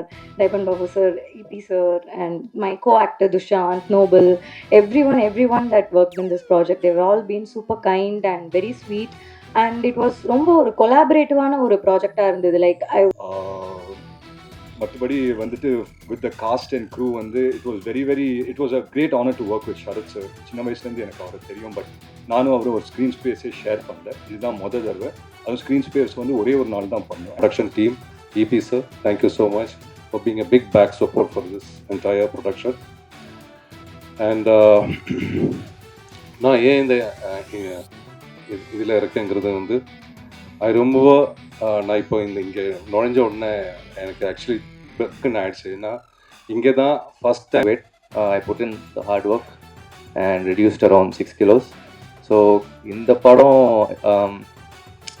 Sir டைபன் Babu sir EP sir and my co actor Dushyant noble everyone everyone that work in this project they've all been super kind and very sweet and it was ரொம்ப ஒரு கொலாபரேட்டிவான ஒரு ப்ராஜெக்டாக இருந்தது. Like I மற்றபடி வந்துட்டு with the cast and crew வந்து it was very very it was a great honour to work with Sarath sir சின்ன வயசுலேருந்து எனக்கு அவரை தெரியும். பட் நானும் அவர் ஒரு ஸ்க்ரீன் ஸ்பேஸே ஷேர் பண்ணல. இதுதான் மொதல் தடவை. அதுவும் ஸ்க்ரீன் ஸ்பேஸ் வந்து ஒரே ஒரு நாள் தான் பண்ணோம். Production team EP sir thank you so much for being a big back support for this entire production. And நான் ஏன் இந்த இதில் இருக்கேங்கிறது வந்து ஐ ரொம்ப நான் இப்போ இந்த இங்கே நுழைஞ்ச உடனே எனக்கு ஆக்சுவலி பெக்குன்னு ஆயிடுச்சு ஏன்னா இங்கே தான் first time weight I put in hard work and reduced around six kilos so இந்த படம்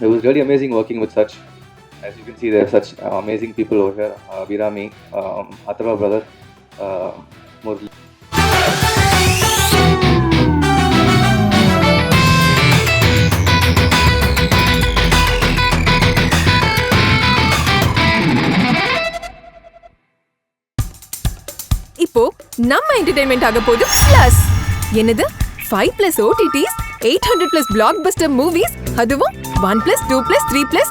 it was really amazing working with such As you can see, there are such uh, amazing people over here. Uh, Virami, um, Atharva brother, uh, Murli. இப்போ நம்ம entertainment ஆக போது plus என்னது five plus OTTs eight hundred plus blockbuster movies அதுவும் one plus two plus three plus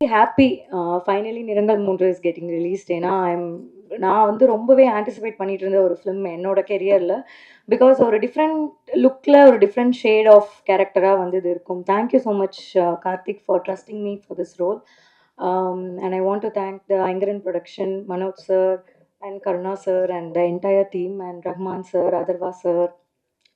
happy finally Nirangal Moondru is getting released ஏன்னா I'm நான் வந்து ரொம்பவே ஆன்டிசிபேட் பண்ணிட்டு இருந்த ஒரு ஃபிலிம் என்னோட கெரியரில் பிகாஸ் ஒரு டிஃப்ரெண்ட் லுக்கில் ஒரு டிஃப்ரெண்ட் ஷேட் ஆஃப் கேரக்டராக வந்து இது இருக்கும். Thank you so much Karthik for trusting me for this role and I want to thank the Ayngaran production Manoj sir and Karuna sir and the entire team and Rahman sir Atharvaa sir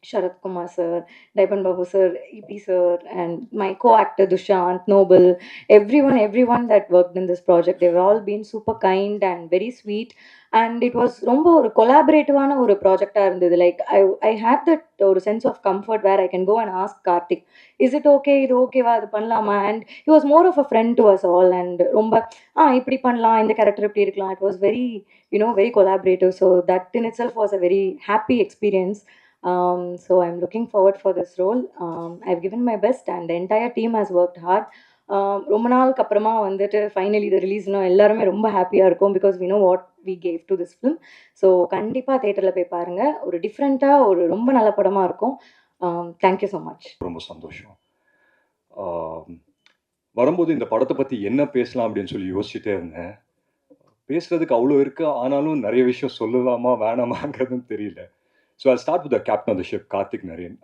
Sharat Kumar sir, Daipan Babu sir, EP sir, and my co-actor Dushant, Noble, everyone, everyone that worked in this project, they've all been super kind and very sweet. And it was ரொம்ப ஒரு கொலாபரேட்டிவான ஒரு ப்ராஜெக்டாக இருந்தது. Like I I had that ஒரு sense of comfort where I can go and ask Karthik is it okay இது ஓகேவா அது பண்ணலாமா? And it was more of a friend to us all and ரொம்ப ஆ இப்படி பண்ணலாம். இந்த கேரக்டர் இப்படி இருக்கலாம். It was very you know very collaborative so that in itself was a very happy experience Um, so I'm looking forward for this role. Um, I've given my best and the entire team has worked hard. Um, ரொம்ப நாளுக்கு அப்புறமா வந்துட்டு finally இது ரிலீஸ்னா எல்லாருமே ரொம்ப ஹாப்பியாக இருக்கும் because we know what we gave to this film so கண்டிப்பாக தேட்டரில் போய் பாருங்கள் ஒரு டிஃப்ரெண்ட்டாக ஒரு ரொம்ப நல்ல படமாக இருக்கும். தேங்க்யூ ஸோ மச் ரொம்ப சந்தோஷம். Um, வரும்போது இந்த படத்தை பற்றி என்ன பேசலாம் அப்படின்னு சொல்லி யோசிச்சுட்டே இருந்தேன். பேசுறதுக்கு அவ்வளோ இருக்கு. ஆனாலும் நிறைய விஷயம் சொல்லலாமா வேணாமாங்கிறதும் தெரியல. So I start with the captain of the ship Karthik Naren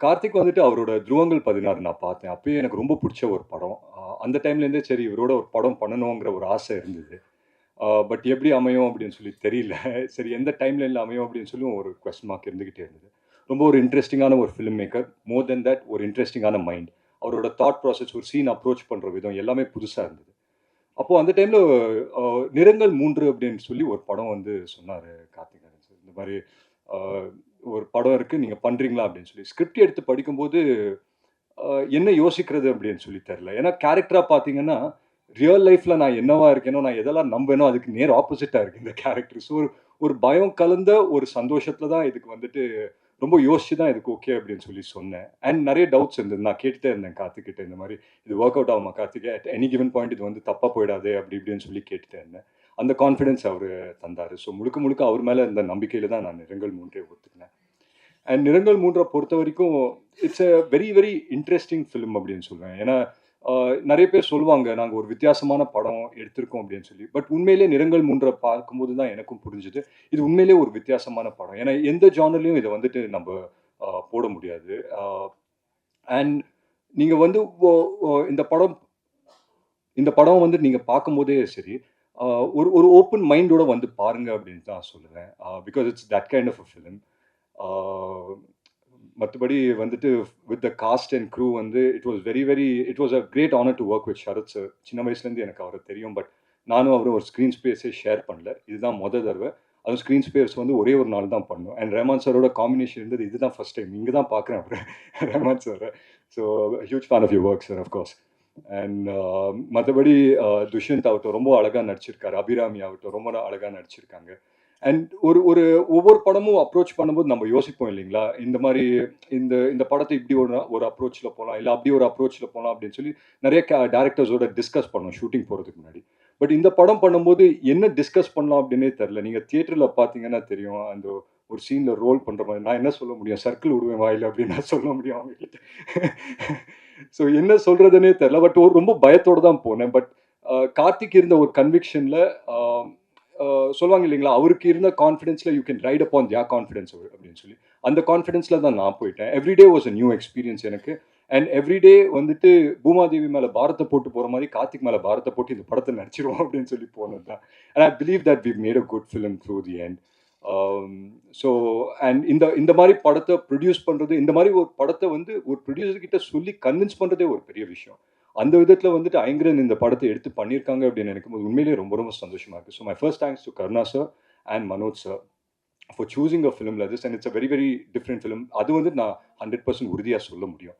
Karthik வந்துட்டு அவரோட துருவங்கள் பதினாறு நான் பார்த்தேன். அப்பயே எனக்கு ரொம்ப பிடிச்ச ஒரு படம். Uh, அந்த டைம்லேருந்தே சரி இவரோட ஒரு படம் பண்ணணுங்கிற ஒரு ஆசை இருந்தது. Uh, பட் எப்படி அமையும் அப்படின்னு சொல்லி தெரியல. சரி எந்த டைம்ல அமையும் அப்படின்னு சொல்லி ஒரு கொஸ்டின் மார்க் இருந்துக்கிட்டே இருந்தது. ரொம்ப ஒரு இன்ட்ரெஸ்டிங்கான ஒரு film maker more than that ஒரு இன்ட்ரெஸ்டிங்கான மைண்ட் அவரோட தாட் ப்ராசஸ் ஒரு சீன் அப்ரோச் பண்ணுற விதம் எல்லாமே புதுசாக இருந்தது. அப்போது அந்த டைமில் uh, நிறங்கள் மூன்று அப்படின்னு சொல்லி ஒரு படம் வந்து சொன்னார் கார்த்திகேயன் இந்த மாதிரி ஒரு படம் இருக்குது நீங்கள் பண்ணுறீங்களா அப்படின்னு சொல்லி. ஸ்கிரிப்ட் எடுத்து படிக்கும்போது என்ன யோசிக்கிறது அப்படின்னு சொல்லி தெரில ஏன்னா கேரக்டராக பார்த்தீங்கன்னா ரியல் லைஃப்பில் நான் என்னவா இருக்கேனோ நான் எதெல்லாம் நம்பேனோ அதுக்கு நேர் ஆப்போசிட்டாக இருக்குது இந்த கேரக்டர் ஸோ ஒரு ஒரு பயம் கலந்த ஒரு சந்தோஷத்தில் தான் இதுக்கு வந்துட்டு ரொம்ப யோசிச்சு தான் இதுக்கு ஓகே அப்படின்னு சொல்லி சொன்னேன். அண்ட் நிறைய டவுட்ஸ் இருந்தது. நான் கேட்டுட்டே இருந்தேன் கார்த்திகிட்ட இந்த மாதிரி இது ஒர்க் அவுட் ஆகுமா கார்த்திகே? அட் எனி கிவன் பாயிண்ட் இது வந்து தப்பாக போயிடாது அப்படி இப்படின்னு சொல்லி கேட்டுட்டே இருந்தேன். அந்த கான்ஃபிடென்ஸ் அவர் தந்தார். ஸோ முழுக்க முழுக்க அவர் மேலே இருந்த நம்பிக்கையில் தான் நான் நிறங்கள் மூன்றே ஒத்துக்கினேன். அண்ட் நிறங்கள் மூன்றை பொறுத்த வரைக்கும் it's a very very interesting film அப்படின்னு சொல்லுவேன் ஏன்னா நிறைய பேர் சொல்லுவாங்க நாங்கள் ஒரு வித்தியாசமான படம் எடுத்திருக்கோம் அப்படின்னு சொல்லி. பட் உண்மையிலே நிறங்கள் மூன்றை பார்க்கும்போது தான் எனக்கும் புரிஞ்சுது. இது உண்மையிலே ஒரு வித்தியாசமான படம். ஏன்னா எந்த ஜானர்லையும் இதை வந்துட்டு நம்ம போட முடியாது. அண்ட் நீங்கள் வந்து ஓ- இந்த படம் இந்த படம் வந்து நீங்கள் பார்க்கும்போதே சரி ஒரு ஒரு ஓப்பன் மைண்டோட வந்து பாருங்க அப்படின்னு தான் சொல்லுவேன். Because it's that kind of a film மற்றபடி வந்துட்டு with the cast and crew வந்து it was very very it was a great honour to work with Sarath sir சின்ன வயசுலேருந்து எனக்கு அவரை தெரியும். பட் நானும் அவரும் ஒரு ஸ்க்ரீன் ஸ்பேஸே ஷேர் பண்ணல. இதுதான் மொதல் தடவை. அதுவும் ஸ்க்ரீன் ஸ்பேஸ் வந்து ஒரே ஒரு நாள் தான் பண்ணோம். அண்ட் ரஹ்மான் சாரோட காம்பினேஷன் இருந்தது இதுதான் ஃபர்ஸ்ட் டைம் இங்கே தான் பார்க்குறேன் அப்புறம் Rahman sir so huge fan of you work sir of course and uh, மற்றபடி uh, துஷ்யந்த் ஆகட்டும் ரொம்ப அழகாக நடிச்சிருக்காரு. அபிராமி ஆகட்டும் ரொம்ப அழகாக நடிச்சிருக்காங்க. அண்ட் ஒரு ஒரு ஒவ்வொரு படமும் அப்ரோச் பண்ணும்போது நம்ம யோசிப்போம் இல்லைங்களா? இந்த மாதிரி இந்த இந்த படத்தை இப்படி ஒரு ஒரு அப்ரோச்சில் போகலாம் இல்லை அப்படி ஒரு அப்ரோச்சில் போகலாம் அப்படின்னு சொல்லி நிறைய டேரக்டர்ஸோட டிஸ்கஸ் பண்ணோம் ஷூட்டிங் போகிறதுக்கு முன்னாடி. பட் இந்த படம் பண்ணும்போது என்ன டிஸ்கஸ் பண்ணலாம் அப்படின்னே தெரில நீங்கள் தியேட்டரில் பார்த்தீங்கன்னா தெரியும் அந்த ஒரு சீனில் ரோல் பண்ணுற மாதிரி. நான் என்ன சொல்ல முடியும்? சர்க்கிள் விடுவேன் வாயில் அப்படின்னு நான் சொல்ல முடியும் அவங்ககிட்ட. ஸோ என்ன சொல்றதுன்னே தெரில பட் ஒரு ரொம்ப பயத்தோடு தான் போனேன். பட் கார்த்திக் இருந்த ஒரு கன்விக்ஷனில் சொல்லுவாங்க இல்லைங்களா அவருக்கு இருந்த கான்ஃபிடென்ஸில் you can ride upon the confidence அப்படின்னு சொல்லி. அந்த கான்ஃபிடென்ஸில் தான் நான் போயிட்டேன். Everyday was a new experience எனக்கு. அண்ட் எவ்ரிடே வந்துட்டு பூமாதேவி மேலே பாரத்தை போட்டு போகிற மாதிரி கார்த்திக் மேலே பாரத்தை போட்டு இந்த படத்தை நடிச்சிருவோம் அப்படின்னு சொல்லி போனது தான் and I believe that we made a good film through the and Um, so and இந்த இந்த மாதிரி படத்தை ப்ரொடியூஸ் பண்ணுறது இந்த மாதிரி ஒரு படத்தை வந்து ஒரு ப்ரொடியூசர்கிட்ட சொல்லி கன்வின்ஸ் பண்ணுறதே ஒரு பெரிய விஷயம். அந்த விதத்தில் வந்துட்டு ஐங்கரன் இந்த படத்தை எடுத்து பண்ணியிருக்காங்க அப்படின்னு நினைக்கும் போது உண்மையிலேயே ரொம்ப ரொம்ப சந்தோஷமாக இருக்குது so my first thanks to Karuna sir and Manoj sir for choosing a film லெதஸ் and it's a very very different film அது வந்து நான் ஹண்ட்ரட் பர்சன்ட் உறுதியாக சொல்ல முடியும்.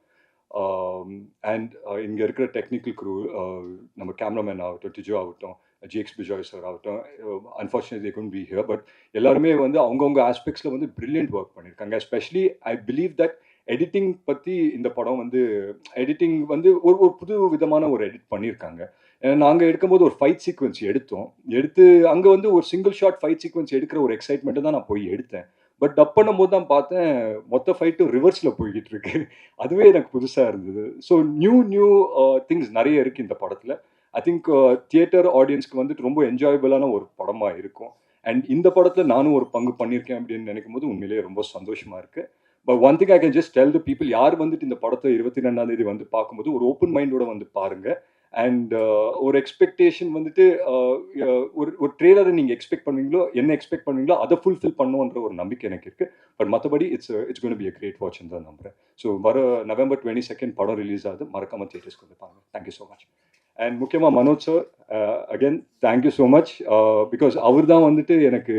Um, அண்ட் uh, இங்கே இருக்கிற டெக்னிக்கல் க்ரூ uh, நம்ம கேமராமேன் ஆகட்டும் டிஜோ ஆகட்டும் ஜிஎக்ஸ் பிஜாய் சார் ஆகட்டும் unfortunate couldn't be here but எல்லாருமே வந்து அவங்கவுங்க ஆஸ்பெக்ட்ஸில் வந்து பிரில்லியன்ட் ஒர்க் பண்ணியிருக்காங்க especially I believe that editing பற்றி இந்த படம் வந்து எடிட்டிங் வந்து ஒரு ஒரு புது விதமான ஒரு எடிட் பண்ணியிருக்காங்க நாங்கள் எடுக்கும்போது ஒரு ஃபைட் சீக்வன்ஸ் எடுத்தோம். எடுத்து அங்கே வந்து ஒரு சிங்கிள் ஷாட் ஃபைட் சீக்வன்ஸ் எடுக்கிற ஒரு எக்ஸைட்மெண்ட்டை தான் நான் போய் எடுத்தேன். பட் டப் பண்ணும்போது தான் பார்த்தேன் மொத்த ஃபைட்டும் ரிவர்ஸில் போய்கிட்டு இருக்கு. அதுவே எனக்கு புதுசாக இருந்தது. ஸோ நியூ நியூ திங்ஸ் நிறைய இருக்குது இந்த படத்தில். ஐ திங்க் தியேட்டர் ஆடியன்ஸ்க்கு வந்துட்டு ரொம்ப என்ஜாயபிளான ஒரு படமாக இருக்கும். அண்ட் இந்த படத்தில் நானும் ஒரு பங்கு பண்ணியிருக்கேன் அப்படின்னு நினைக்கும் போது உண்மையிலேயே ரொம்ப சந்தோஷமாக இருக்குது but one thing I can just tell the people யார் வந்துட்டு இந்த படத்தை இருபத்தி ரெண்டாம் தேதி வந்து பார்க்கும்போது ஒரு ஓப்பன் மைண்டோட வந்து பாருங்க. அண்ட் uh, ஒரு எக்ஸ்பெக்டேஷன் வந்துட்டு uh, uh, ஒரு ஒரு ட்ரெய்லரை நீங்கள் எக்ஸ்பெக்ட் பண்ணுவீங்களோ என்ன எக்ஸ்பெக்ட் பண்ணுவீங்களோ அதை ஃபுல்ஃபில் பண்ணுன்ற ஒரு நம்பிக்கை எனக்கு இருக்குது பட் மற்றபடி it's it's gonna be a great watch தான் நம்புறேன். ஸோ வர நவம்பர் டுவெண்ட்டி செகண்ட் படம் ரிலீஸ் ஆகுது. மறக்காமல் தியேட்டர்ஸ்க்கு வந்து பாருங்க. தேங்க்யூ ஸோ மச் அண்ட் முக்கியமாக Manoj sir again thank you so much because அவர் தான் வந்துட்டு எனக்கு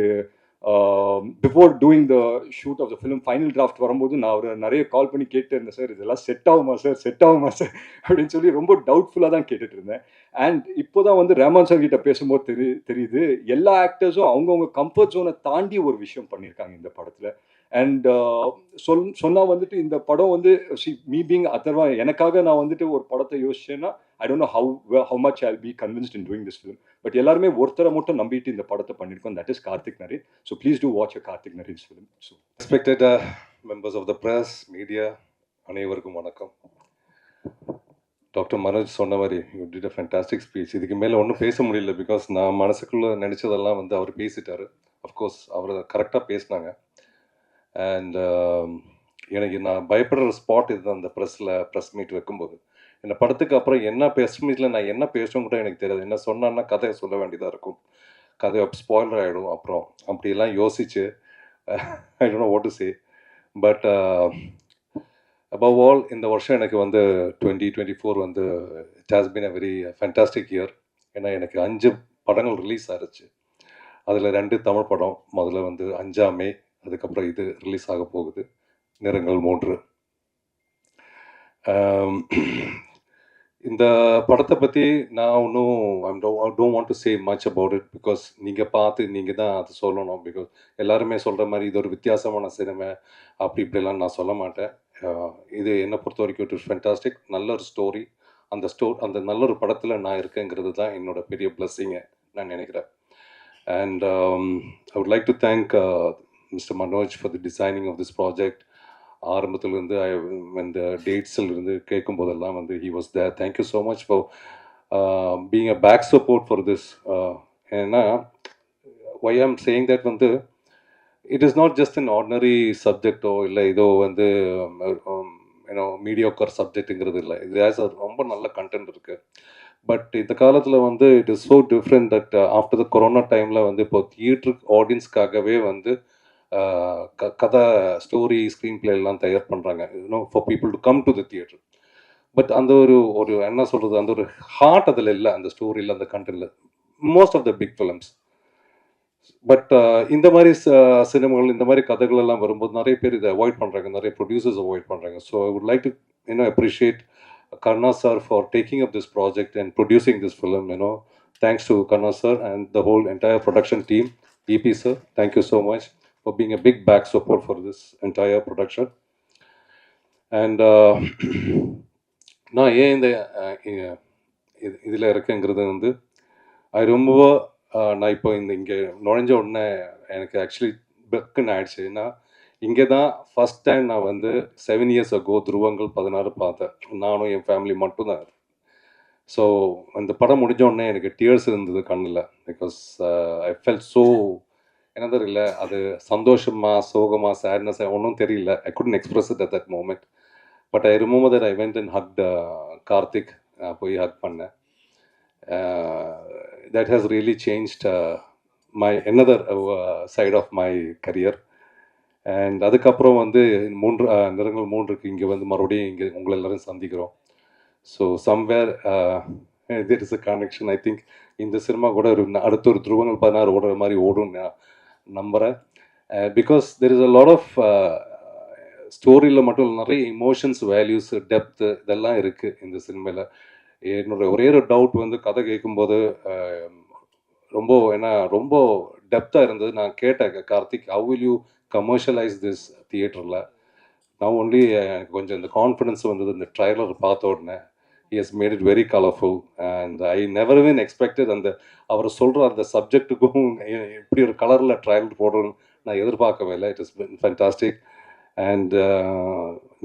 before doing the shoot of the film final draft வரும்போது நான் அவரை நிறைய கால் பண்ணி கேட்டு இருந்தேன் சார் இதெல்லாம் செட் ஆகுமா சார் செட் ஆகுமா சார் அப்படின்னு சொல்லி ரொம்ப டவுட்ஃபுல்லாக தான் கேட்டுட்டு இருந்தேன். அண்ட் இப்போ தான் வந்து ரேமான் சார் கிட்ட பேசும்போது தெரி தெரியுது. எல்லா ஆக்டர்ஸும் அவங்கவுங்க கம்ஃபர்ட் ஜோனை தாண்டி ஒரு விஷயம் பண்ணியிருக்காங்க இந்த படத்தில். அண்ட் uh, சொல் சொன்னால் வந்துட்டு இந்த படம் வந்து சி மீ பீங் அதர்வா எனக்காக நான் வந்துட்டு ஒரு படத்தை யோசிச்சேன்னா I don't know how how much I be convinced in doing this film but எல்லாருமே ஒருத்தரை மட்டும் நம்பிட்டு இந்த படத்தை பண்ணியிருக்கோம். That is Karthik Naren so please do watch a Karthik Naren's film so respected members of the press media அனைவருக்கும் வணக்கம். Doctor Manoj சொன்ன மாதிரி you did a fantastic speech இதுக்கு மேலே ஒன்றும் பேச முடியல பிகாஸ் நான் மனசுக்குள்ளே நினச்சதெல்லாம் வந்து அவர் பேசிட்டார். அஃப்கோர்ஸ் அவர் கரெக்டாக பேசினாங்க. அண்ட் um, எனக்கு நான் பயப்படுற ஸ்பாட் இதுதான் அந்த ப்ரெஸ்ஸில் ப்ரெஸ் மீட் வைக்கும்போது. இந்த படத்துக்கு அப்புறம் என்ன பேசணும் மீட்டில் நான் என்ன பேசணும் கூட எனக்கு தெரியாது. என்ன சொன்னான்னா கதையை சொல்ல வேண்டியதாக இருக்கும். கதை ஸ்பாயிலர் ஆகிடும் அப்புறம். அப்படிலாம் யோசிச்சு I don't what to say but above all இந்த வருஷம் எனக்கு வந்து டுவெண்ட்டி டுவெண்ட்டி ஃபோர் வந்து it has been a very fantastic year ஏன்னா எனக்கு அஞ்சு படங்கள் ரிலீஸ் ஆகிருச்சு அதில் ரெண்டு தமிழ் படம் முதல்ல வந்து அஞ்சாமே அதுக்கப்புறம் இது ரிலீஸ் ஆக போகுது. நிறங்கள் மூன்று. Um, இந்த படத்தை பற்றி நான் ஒன்றும் I'm don't want to say much about it because நீங்கள் பார்த்து நீங்கள் தான் அது சொல்லணும். பிகாஸ் எல்லாருமே சொல்கிற மாதிரி இது ஒரு வித்தியாசமான சினிமை அப்படி இப்படிலாம் நான் சொல்ல மாட்டேன். இது என்னை பொறுத்த வரைக்கும் இட் இஸ் ஃபென்டாஸ்டிக் நல்ல ஒரு ஸ்டோரி அந்த ஸ்டோ அந்த நல்ல ஒரு படத்தில் நான் இருக்கேங்கிறது தான் என்னோட பெரிய பிளஸ்ஸிங்கை நான் நினைக்கிறேன். And I would like to thank mister Manoj for the designing of this project ஆரம்பத்துலேருந்து ஐ இந்த டேட்ஸில் இருந்து கேட்கும் போதெல்லாம் வந்து he was there thank you so much for being a back support for this ஏன்னா ஒய் ஆம் சேயிங் தட் வந்து it is not just an ordinary சப்ஜெக்டோ இல்லை ஏதோ வந்து ஏன்னோ மீடியோக்கர் சப்ஜெக்ட்டுங்கிறது இல்லை. இது ஆஸ் ரொம்ப நல்ல கண்டென்ட் இருக்குது பட் இந்த காலத்தில் வந்து it is so different that after the corona டைமில் வந்து இப்போ தியேட்டருக்கு ஆடியன்ஸ்க்காகவே வந்து க கதை ஸ்டோரி ஸ்க்ரீன் பிளே எல்லாம் தயார் பண்ணுறாங்க you know for people to come to the theatre but அந்த ஒரு ஒரு என்ன சொல்கிறது அந்த ஒரு ஹார்ட் அதில் இல்லை அந்த ஸ்டோரியில் அந்த கண்டென்ட்டில் most of the big films but இந்த மாதிரி சினிமாகள் இந்த மாதிரி கதைகள் எல்லாம் வரும்போது நிறைய பேர் இதை அவாய்ட் பண்ணுறாங்க நிறைய ப்ரொடியூசர்ஸ் அவாய்ட் பண்ணுறாங்க so I would like to you know appreciate Karuna sir for taking up this project and producing this film you know thanks to Karuna sir and the whole entire production team EP sir thank you so much for being a big back support for this entire production. And uh, நான் ஏன் இந்த இதில் இருக்கேங்கிறது வந்து அது ரொம்ப நான் இப்போ இந்த இங்கே நுழைஞ்ச உடனே எனக்கு ஆக்சுவலி பெக்குன்னு ஆயிடுச்சு. ஏன்னா இங்கே தான் ஃபஸ்ட் டைம் நான் வந்து செவன் இயர்ஸ் அகோ துருவங்கள் பதினாறு பார்த்தேன். நானும் என் ஃபேமிலி மட்டும்தான் ஸோ அந்த படம் முடிஞ்ச உடனே எனக்கு டியர்ஸ் இருந்தது கண்ணில். பிகாஸ் ஐ ஃபெல் ஸோ என்ன தெரியல அது சந்தோஷமா சோகமா சேட்னஸ் ஒன்றும் தெரியல. I couldn't express it at that moment but I remove that I went and hug Karthik போய் ஹக் பண்ணேன். That has really changed my another side of my career and அதுக்கப்புறம் வந்து மூன்று uh, நிறங்கள் மூன்றுக்கு இங்கே வந்து மறுபடியும் இங்கே உங்களை எல்லோரும் சந்திக்கிறோம். So somewhere there is a connection I think இந்த சினிமா கூட ஒரு அடுத்த ஒரு துருவங்கள் பதினாறு ஓடுற மாதிரி ஓடும் நம்புகிறேன் because there is a lot of ஸ்டோரியில் மட்டும் இல்லை நிறைய இமோஷன்ஸ் வேல்யூஸ் டெப்த்து இதெல்லாம் இருக்குது இந்த சினிமாவில் என்னோடய ஒரே ஒரு டவுட் வந்து கதை கேட்கும்போது um, ரொம்ப ஏன்னா ரொம்ப டெப்த்தாக இருந்தது. நான் கேட்டேன் Karthik how will you commercialise this தியேட்டரில் நான் ஒன்லி எனக்கு கொஞ்சம் இந்த கான்ஃபிடென்ஸ் வந்தது. இந்த ட்ரைலர் பார்த்த உடனே he made it very very colorful and I never even expected அந்த அவர் சொல்கிற அந்த சப்ஜெக்ட்டுக்கும் இப்படி ஒரு கலரில் ட்ரையல் போடுறோன்னு நான் எதிர்பார்க்கவே இல்லை. இட் இஸ் ஃபேன்டாஸ்டிக் அண்ட்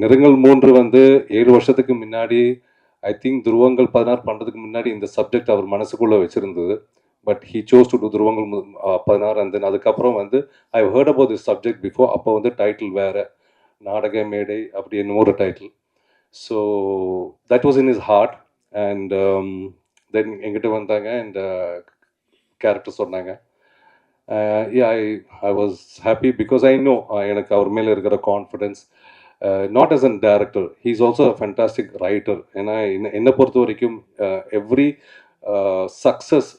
நிறங்கள் மூன்று வந்து ஏழு வருஷத்துக்கு முன்னாடி ஐ திங்க் துருவங்கள் பதினாறு பண்ணுறதுக்கு முன்னாடி இந்த சப்ஜெக்ட் அவர் மனசுக்குள்ளே வச்சுருந்தது. But he chose to do Dhuruvangal Pathinaaru and அதுக்கப்புறம் வந்து I heard about this subject before அப்போ வந்து டைட்டில் வேறு. நாடக மேடை அப்படி என்னமோ ஒரு title so that was in his heart and then எங்கிட்ட வந்தாங்க அண்ட் கேரக்டர் சொன்னாங்க. I I was happy because I know எனக்கு அவர் மேலே இருக்கிற confidence not as an director he is also a fantastic writer ஏன்னா என்ன என்னை பொறுத்த வரைக்கும் எவ்ரி சக்ஸஸ்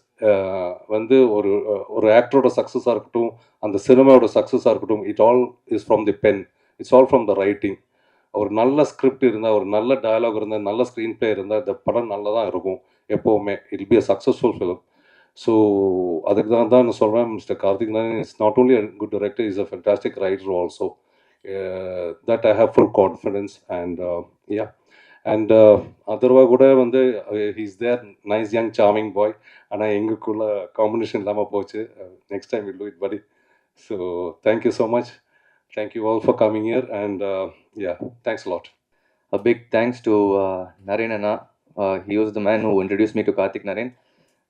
வந்து ஒரு ஒரு ஆக்டரோட சக்ஸஸாக இருக்கட்டும் அந்த சினிமாவோட சக்ஸஸாக இருக்கட்டும் it all is from the pen it's all from the writing ஒரு நல்ல ஸ்கிரிப்ட் இருந்தால் ஒரு நல்ல டயலாக் இருந்தால் நல்ல ஸ்க்ரீன் ப்ளே இருந்தால் இந்த படம் நல்லா தான் இருக்கும் எப்போவுமே. It be a successful film so அதுக்கு தான் தான் நான் சொல்கிறேன் மிஸ்டர் கார்த்திக் நான் is not only a good director is a fantastic writer also that I have full confidence and yeah and Atharvaa கூட வந்து he's there nice young charming boy ஆனால் எங்களுக்குள்ள காம்பினேஷன் இல்லாமல் போச்சு. Next time I'll do it படி so thank you so much thank you all for coming here and yeah thanks lot A big thanks to uh, Naren Anna. Uh, he was the man who introduced me to Karthik Naren.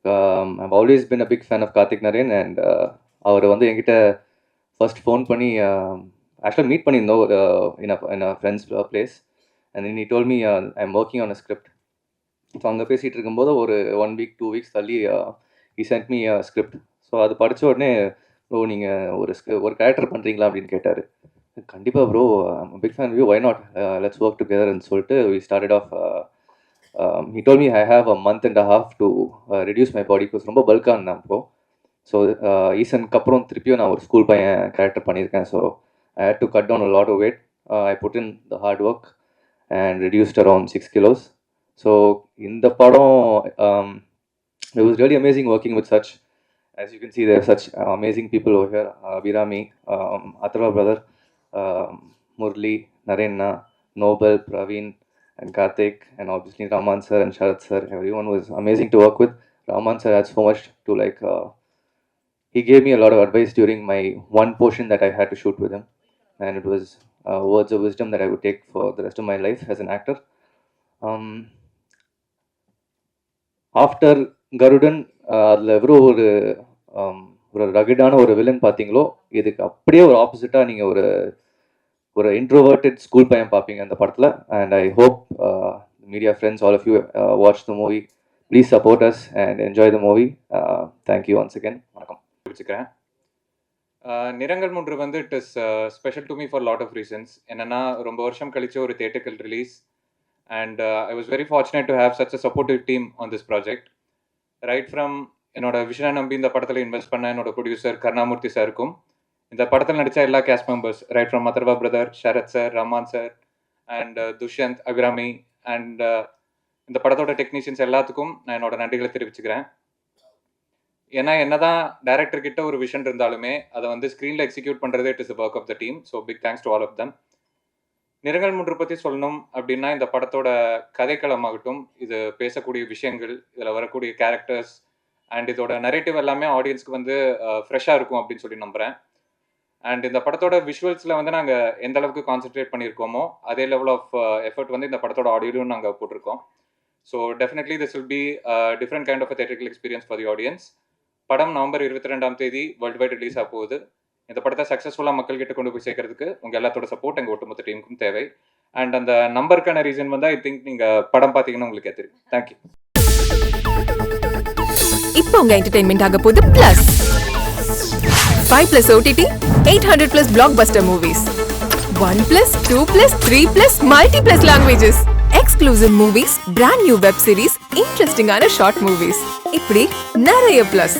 Um, I've always been a big fan of Karthik Naren and uh, அவர் வந்து என்கிட்ட first phone பண்ணி um, ஆக்சுவலாக meet பண்ணியிருந்தோம் in in friends place and in நீ told me I am working on a script so அங்கே பேசிகிட்டு இருக்கும்போது ஒரு ஒன் வீக் டூ வீக்ஸ் தள்ளி he sent me script so அது படித்த உடனே ப்ரோ நீங்கள் ஒரு ஒரு கேரக்டர் பண்ணுறீங்களா அப்படின்னு கேட்டார். கண்டிப்பாக bro big fan view why not let's work டுகெதர்னு சொல்லிட்டு we started off he told me I have a month and a half to reduce my body because ரொம்ப பல்காக இருந்தேன் ப்ரோ ஸோ ஈசனுக்கு அப்புறம் திருப்பியும் நான் ஒரு ஸ்கூல் பையன் கேரக்டர் பண்ணியிருக்கேன். So I had to cut down lot of weight I put in the hard work and reduced around six kilos so இந்த படம் it was really amazing working with such As you can see, there are such uh, amazing people over here. Uh, Abhirami, um, Atharva brother, um, Murli, Narendra, Nobel, Praveen, and Karthik, and obviously Raman sir and Sharad sir. Everyone was amazing to work with. Raman sir had so much to like. Uh, he gave me a lot of advice during my one portion that I had to shoot with him, and it was uh, words of wisdom that I would take for the rest of my life as an actor. Um, after Garudan, அதில் எவ்வளோ ஒரு ஒரு ரகிடான ஒரு villain பார்த்தீங்களோ இதுக்கு அப்படியே ஒரு ஆப்போசிட்டாக நீங்கள் ஒரு ஒரு இன்ட்ரோவர்டட் ஸ்கூல் பையன் பார்ப்பீங்க அந்த படத்தில். And I hope media friends all of you watch the movie please support us and enjoy the movie thank you once again வணக்கம். வச்சுக்கிறேன். நிறங்கள் மூன்று வந்து it is special to me for lot of reasons என்னென்னா ரொம்ப வருஷம் கழிச்சு ஒரு தேட்டர்கள் release and I was very fortunate to have such a supportive team on this project right from என்னோட விஷனை நம்பி இந்த படத்தில் இன்வெஸ்ட் பண்ண என்னோட ப்ரொடியூசர் கருணாமூர்த்தி சாருக்கும் இந்த படத்தில் நடித்த எல்லா cast members right from மதர்பா brother Sarath sir Rahman sir and Dushyanth Abhirami and இந்த படத்தோட டெக்னீஷியன்ஸ் எல்லாத்துக்கும் நான் என்னோட நன்றிகளை தெரிவிச்சுக்கிறேன். ஏன்னா என்னதான் டேரக்டர் கிட்ட ஒரு விஷன் இருந்தாலுமே அதை வந்து ஸ்க்ரீனில் எக்ஸிக்யூட் பண்ணுறது it is work of the team so big thanks to all of them Nirangal Moondru பற்றி சொல்லணும் அப்படின்னா இந்த படத்தோட கதைக்களமாகட்டும் இது பேசக்கூடிய விஷயங்கள் இதில் வரக்கூடிய கேரக்டர்ஸ் அண்ட் இதோட நரேட்டிவ் எல்லாமே ஆடியன்ஸ்க்கு வந்து ஃப்ரெஷ்ஷாக இருக்கும் அப்படின்னு சொல்லி நம்புகிறேன் அண்ட் இந்த படத்தோட விஷுவல்ஸில் வந்து நாங்கள் எந்த அளவுக்கு கான்சென்ட்ரேட் பண்ணியிருக்கோமோ அதே லெவல் ஆஃப் எஃபர்ட் வந்து இந்த படத்தோட ஆடியோலையும் நாங்கள் போட்டிருக்கோம். So definitely this will be different kind of theatrical experience for the audience படம் நவம்பர் இருபத்தி ரெண்டாம் தேதி வேர்ல்டு வைட் ரிலீஸ் ஆக போகுது. இந்த படத்தை சக்ஸஸ்ஃபுல்லாக மக்கள்கிட்ட கொண்டு போய் சேர்க்கறதுக்கு உங்கள் எல்லாத்தோட சப்போர்ட் எங்கள் ஒட்டுமொத்த டீமுக்கும் தேவை. அண்ட் அந்த நம்பருக்கான ரீசன் வந்து ஐ திங்க் நீங்கள் படம் பார்த்தீங்கன்னா உங்களுக்கு தெரியும் தேங்க்யூ இப்போ உங்க என்டர்டைன்மெண்ட் ஆக போகுது plus five plus OTT eight hundred plus blockbuster movies one plus two plus three plus multi plus languages exclusive movies brand new web series இன்ட்ரெஸ்டிங்கான ஷார்ட் மூவிஸ் இப்படி நிறைய plus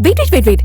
wait wait wait wait